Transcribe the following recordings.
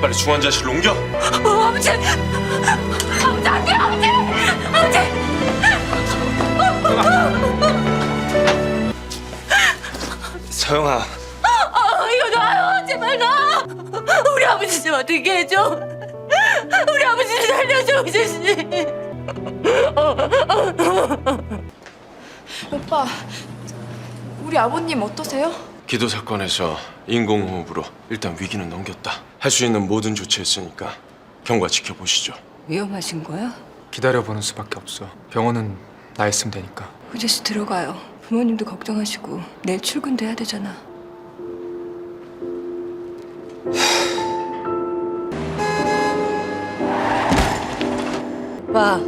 빨리 중환자실로 옮겨. 어, 아버지! 아버지, 안 돼, 아버지! 아버지! 서영아, 아, 이거 놔요! 제발 놔! 우리 아버지 좀 어떻게 해줘! 우리 아버지 좀 살려줘, 우재 씨! 오빠, 우리 아버님 어떠세요? 기도 사건에서 인공호흡으로 일단 위기는 넘겼다. 할 수 있는 모든 조치했으니까 경과 지켜보시죠. 위험하신 거야? 기다려보는 수밖에 없어. 병원은 나 있으면 되니까. 후재 씨 들어가요. 부모님도 걱정하시고 내일 출근도 해야 되잖아. 오빠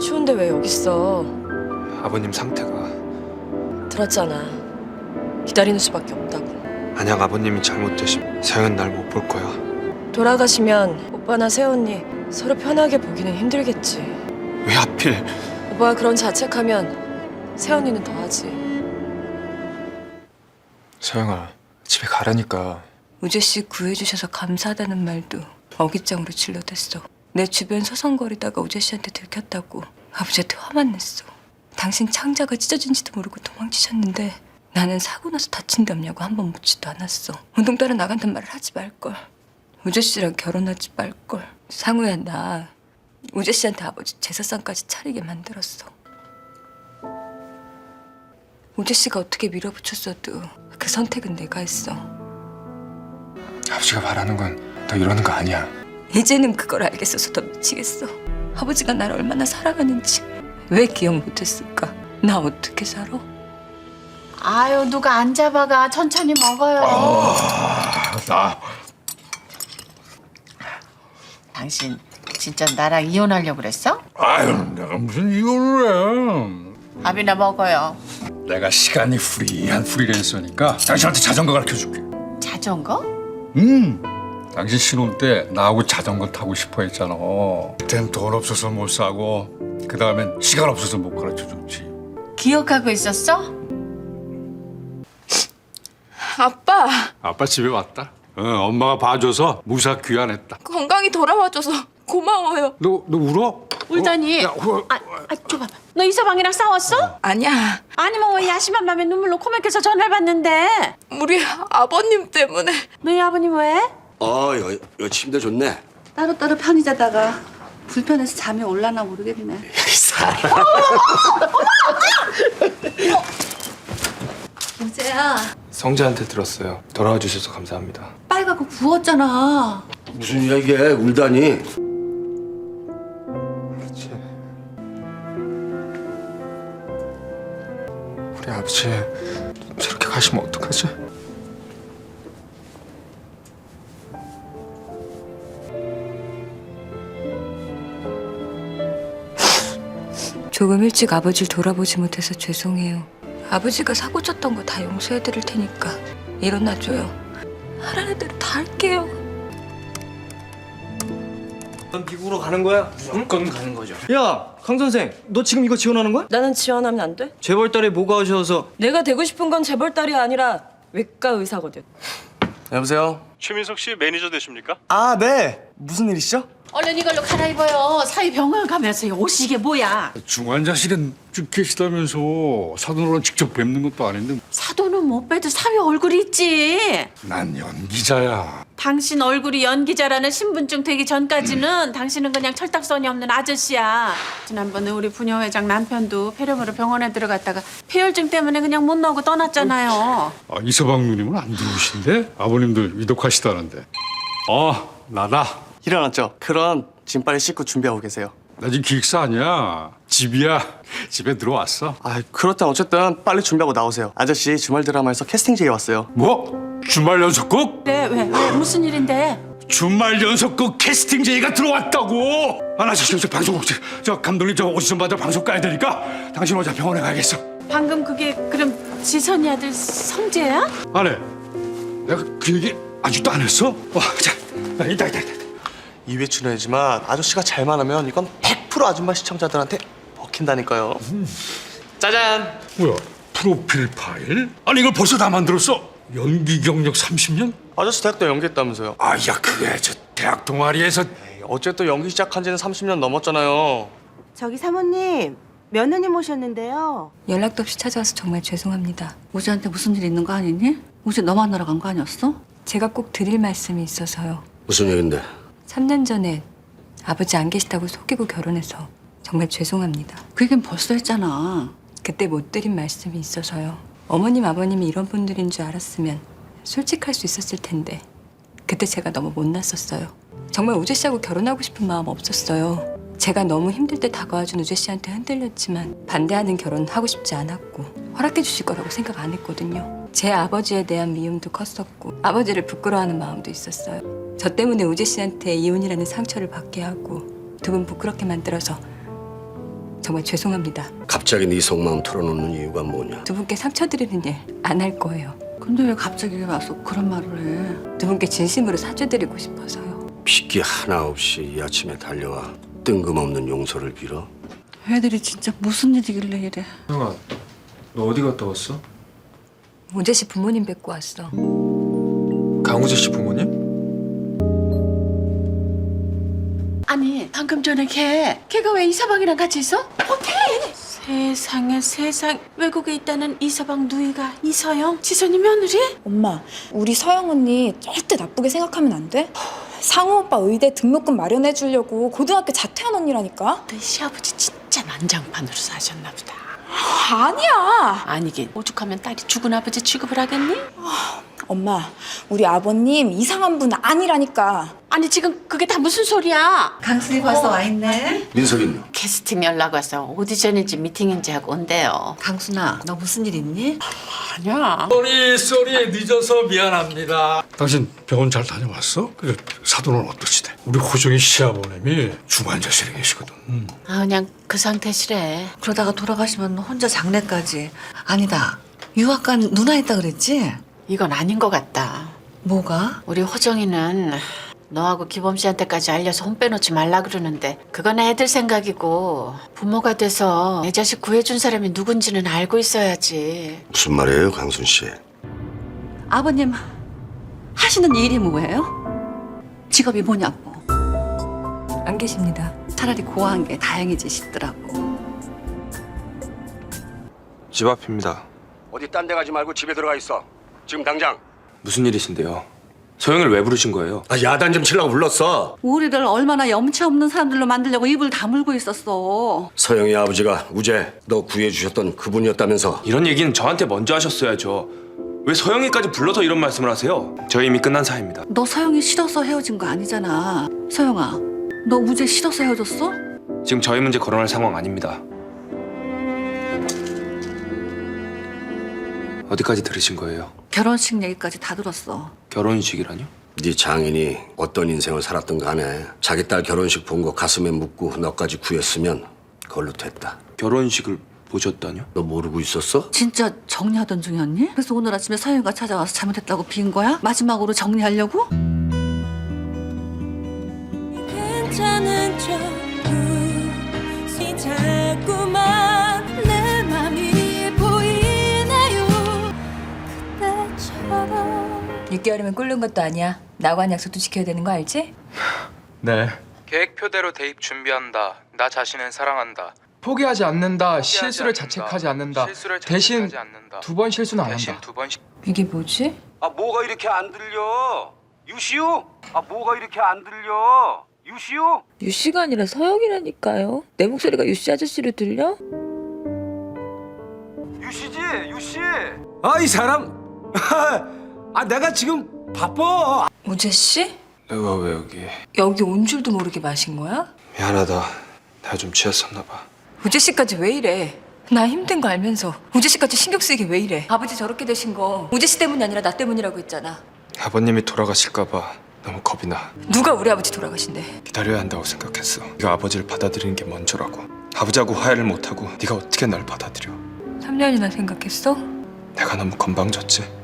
추운데 왜 여기 있어? 아버님 상태가 들었잖아 기다리는 수밖에 없다고 만약 아버님이 잘못되시면 서영은 날못 볼 거야. 돌아가시면 오빠나 새언니 서로 편하게 보기는 힘들겠지 왜 하필? 오빠가 그런 자책하면 새언니는 더하지 서영아 집에 가라니까. 우재 씨 구해주셔서 감사하다는 말도 어깃장으로 질러댔어. 내 주변 서성거리다가 우재 씨한테 들켰다고 아버지한테 화만 냈어. 당신 창자가 찢어진지도 모르고 도망치셨는데 나는 사고 나서 다친 데 없냐고 한 번 묻지도 않았어. 운동 따라 나간단 말을 하지 말걸. 우재 씨랑 결혼하지 말걸. 상우야 나 우재 씨한테 아버지 제사상까지 차리게 만들었어. 우재 씨가 어떻게 밀어붙였어도 그 선택은 내가 했어. 아버지가 바라는 건 너 이러는 거 아니야. 이제는 그걸 알겠어서 더 미치겠어. 아버지가 나를 얼마나 사랑하는지 왜 기억 못했을까? 나 어떻게 살아? 아유 누가 안 잡아가 천천히 먹어요. 나 당신 진짜 나랑 이혼하려고 그랬어? 아유 내가 무슨 이혼을 해 밥이나 먹어요. 내가 시간이 프리한 프리랜서니까 당신한테 자전거 가르쳐줄게 자전거? 음 당신 신혼 때 나하고 자전거 타고 싶어 했잖아 그땐 돈 없어서 못 사고 그 다음엔 시간 없어서 못 가르쳐줬지 기억하고 있었어? 아빠, 아빠 집에 왔다 어, 엄마가 봐줘서 무사 귀환했다 건강히 돌아와줘서 고마워요. 너, 너 울어? 울더니 어, 야, 울- 아, 아 줘봐봐. 너 이서방이랑 싸웠어? 아니야, 아니면 왜 야심한 밤에 눈물로 코맥혀서 전화를 받는데? 우리 아버님 때문에. 너희 아버님 왜? 어, 여, 여 침대 좋네. 따로따로 편히 자다가 불편해서 잠이 올라나 모르겠네. 우재야, 성재한테 들었어요. 돌아와 주셔서 감사합니다. 빨갛고 부었잖아. 무슨 일이야 이게 울다니? 그렇지. 우리 아버지 저렇게 가시면 어떡하지? 조금 일찍 아버지를 돌아보지 못해서 죄송해요. 아버지가 사고 쳤던 거 다 용서해드릴 테니까 일어나줘요. 하라는 대로 다 할게요. 미국으로 가는 거야? 무조건 가는 거죠. 야, 강 선생, 너 지금 이거 지원하는 거야? 나는 지원하면 안 돼? 재벌딸이 뭐가 하셔서 내가 되고 싶은 건 재벌딸이 아니라 외과 의사거든 여보세요? 최민석 씨 매니저 되십니까? 아, 네. 무슨 일이시죠? 얼른 이걸로 갈아입어요. 사위 병원 가면서 이 옷이 이게 뭐야? 중환자실에 쭉 계시다면서 사돈으로 직접 뵙는 것도 아닌데 사돈은 못 빼도 사위 얼굴이 있지. 난 연기자야 당신 얼굴이 연기자라는 신분증 되기 전까지는 당신은 그냥 철딱선이 없는 아저씨야. 지난번에 우리 부녀 회장 남편도 폐렴으로 병원에 들어갔다가 폐혈증 때문에 그냥 못 나오고 떠났잖아요. 아, 이서방 누님은 안 들어오신데? 아버님들 위독하시다는데 어 나다 일어났죠? 그럼 지금 빨리 씻고 준비하고 계세요. 나 지금 기획사 아니야 집이야 집에 들어왔어 아, 그렇다면 어쨌든 빨리 준비하고 나오세요. 아저씨 주말 드라마에서 캐스팅 제의 왔어요. 뭐? 주말 연속극? 왜, 왜, 왜, 무슨 일인데? 주말 연속극 캐스팅 제의가 들어왔다고 아나 저, 저, 저 방송 저, 저 감독님 저 오디션 받아 방송 가야 되니까 당신 혼자 병원에 가야겠어 방금 그게 그럼 지선이 아들 성재야? 안해 내가 그 얘기 아직도 안 했어? 와, 자, 나 이따 이따 이따 2회 출연이지만 아저씨가 잘만 하면 이건 100% 아줌마 시청자들한테 먹힌다니까요. 짜잔! 뭐야 프로필 파일? 아니 이걸 벌써 다 만들었어? 연기 경력 30년? 아저씨 대학도 연기했다면서요. 아, 야, 그게 저 대학 동아리에서 어쨌든 연기 시작한 지는 30년 넘었잖아요. 저기 사모님 며느님 오셨는데요. 연락도 없이 찾아와서 정말 죄송합니다. 우지한테 무슨 일 있는 거 아니니? 우지 너 만나러 간 거 아니었어? 제가 꼭 드릴 말씀이 있어서요. 무슨 얘긴데? 3년 전에 아버지 안 계시다고 속이고 결혼해서 정말 죄송합니다. 그 얘기는 벌써 했잖아. 그때 못 드린 말씀이 있어서요. 어머님, 아버님이 이런 분들인 줄 알았으면 솔직할 수 있었을 텐데 그때 제가 너무 못났었어요. 정말 우재 씨하고 결혼하고 싶은 마음 없었어요. 제가 너무 힘들 때 다가와준 우재 씨한테 흔들렸지만 반대하는 결혼 하고 싶지 않았고 허락해 주실 거라고 생각 안 했거든요. 제 아버지에 대한 미움도 컸었고 아버지를 부끄러워하는 마음도 있었어요. 저 때문에 우재 씨한테 이혼이라는 상처를 받게 하고 두 분 부끄럽게 만들어서 정말 죄송합니다. 갑자기 네 속마음 털어놓는 이유가 뭐냐? 두 분께 상처 드리는 일 안 할 거예요. 근데 왜 갑자기 와서 그런 말을 해? 두 분께 진심으로 사죄드리고 싶어서요. 핏기 하나 없이 이 아침에 달려와 뜬금없는 용서를 빌어? 애들이 진짜 무슨 일이길래 이래? 형아, 너 어디 갔다 왔어? 우재 씨 부모님 뵙고 왔어. 강우재 씨 부모님? 아니 방금 전에 걔 걔가 왜 이서방이랑 같이 있어? 어떻게? 세상에 세상 외국에 있다는 이서방 누이가 이서영 지선이 며느리? 엄마, 우리 서영 언니 절대 나쁘게 생각하면 안 돼? 상우 오빠 의대 등록금 마련해 주려고 고등학교 자퇴한 언니라니까. 너희 시아버지 진짜 난장판으로 사셨나 보다. 아니야. 아니긴 오죽하면 딸이 죽은 아버지 취급을 하겠니? 엄마, 우리 아버님 이상한 분 아니라니까. 아니 지금 그게 다 무슨 소리야? 강순이 벌써 와 있네. 민석이는? 캐스팅 연락 와서 오디션인지 미팅인지 하고 온대요. 강순아, 너 무슨 일 있니? 아니야. 쏘리, 쏘리, 늦어서 미안합니다. 당신 병원 잘 다녀왔어? 그 사돈은 어떠시대? 우리 호정이 시아버님이 중환자실에 계시거든. 음. 아 그냥 그 상태시래. 그러다가 돌아가시면 혼자 장례까지. 아니다. 유학 간 누나 있다 그랬지? 이건 아닌 것 같다. 뭐가? 우리 호정이는 너하고 기범 씨한테까지 알려서 혼 빼놓지 말라 그러는데 그건 애들 생각이고 부모가 돼서 내 자식 구해준 사람이 누군지는 알고 있어야지. 무슨 말이에요, 강순 씨? 아버님 하시는 일이 뭐예요? 직업이 뭐냐고. 안 계십니다. 차라리 고아한 게 다행이지 싶더라고. 집 앞입니다. 어디 딴 데 가지 말고 집에 들어가 있어. 지금 당장. 무슨 일이신데요? 소영을 왜 부르신 거예요? 아, 야단 좀 치려고 불렀어. 우리를 얼마나 염치 없는 사람들로 만들려고 입을 다물고 있었어. 서영이 아버지가 우재 너 구해주셨던 그분이었다면서. 이런 얘기는 저한테 먼저 하셨어야죠. 왜 서영이까지 불러서 이런 말씀을 하세요? 저희 이미 끝난 사이입니다. 너 서영이 싫어서 헤어진 거 아니잖아. 서영아, 너 우재 싫어서 헤어졌어? 지금 저희 문제 거론할 상황 아닙니다. 어디까지 들으신 거예요? 결혼식 얘기까지 다 들었어. 결혼식이라뇨? 네 장인이 어떤 인생을 살았든 간에 자기 딸 결혼식 본 거 가슴에 묻고 너까지 구했으면 그걸로 됐다. 결혼식을 보셨다뇨? 너 모르고 있었어? 진짜 정리하던 중이었니? 그래서 오늘 아침에 서영이가 찾아와서 잘못했다고 빈 거야? 마지막으로 정리하려고? 괜찮은 척 6개월이면 꿀른 것도 아니야. 한 약속도 지켜야 되는 거 알지? 네. 계획표대로 대입 준비한다. 나 자신은 사랑한다. 포기하지 않는다. 포기하지 실수를 않는다. 자책하지 않는다. 실수를 대신 자책하지 않는다. 두 번 실수는 안 대신 한다. 두 번씩 이게 뭐지? 아 뭐가 이렇게 안 들려? 유시우? 아 뭐가 이렇게 안 들려? 유시우? 유 씨가 아니라 서영이라니까요. 내 목소리가 유 씨 아저씨로 들려? 유시지 유시. 아 이 사람. 아 내가 지금 바빠. 우재 씨? 내가 왜 여기? 여기 온 줄도 모르게 마신 거야? 미안하다. 내가 좀 취했었나 봐. 우재 씨까지 왜 이래? 나 힘든 거 알면서 우재 씨까지 신경 쓰이게 왜 이래? 아버지 저렇게 되신 거 우재 씨 때문이 아니라 나 때문이라고 했잖아. 아버님이 돌아가실까 봐 너무 겁이 나. 누가 우리 아버지 돌아가신대? 기다려야 한다고 생각했어. 네가 아버지를 받아들이는 게 먼저라고. 아버지하고 화해를 못 하고 네가 어떻게 날 받아들여? 3년이나 생각했어? 내가 너무 건방졌지.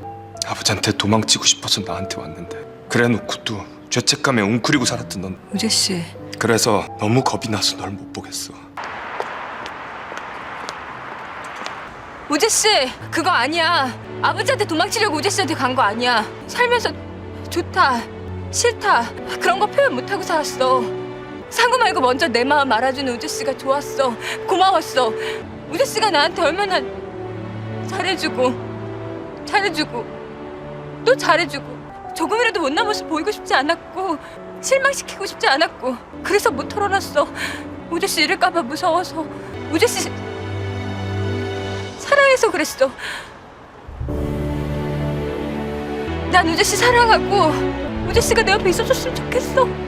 아버지한테 도망치고 싶어서 나한테 왔는데 그래놓고 또 죄책감에 웅크리고 살았던 넌 우재 씨. 그래서 너무 겁이 나서 널 못 보겠어. 우재 씨, 그거 아니야. 아버지한테 도망치려고 우재 씨한테 간 거 아니야. 살면서 좋다, 싫다 그런 거 표현 못 하고 살았어. 상구 말고 먼저 내 마음 알아주는 우재 씨가 좋았어. 고마웠어. 우재 씨가 나한테 얼마나 잘해주고 잘해주고 또 잘해주고 조금이라도 못난 모습 보이고 싶지 않았고 실망시키고 싶지 않았고 그래서 못 털어놨어. 우재 씨 잃을까봐 무서워서 우재 씨 사랑해서 그랬어. 난 우재 씨 사랑하고 우재 씨가 내 옆에 있어줬으면 좋겠어.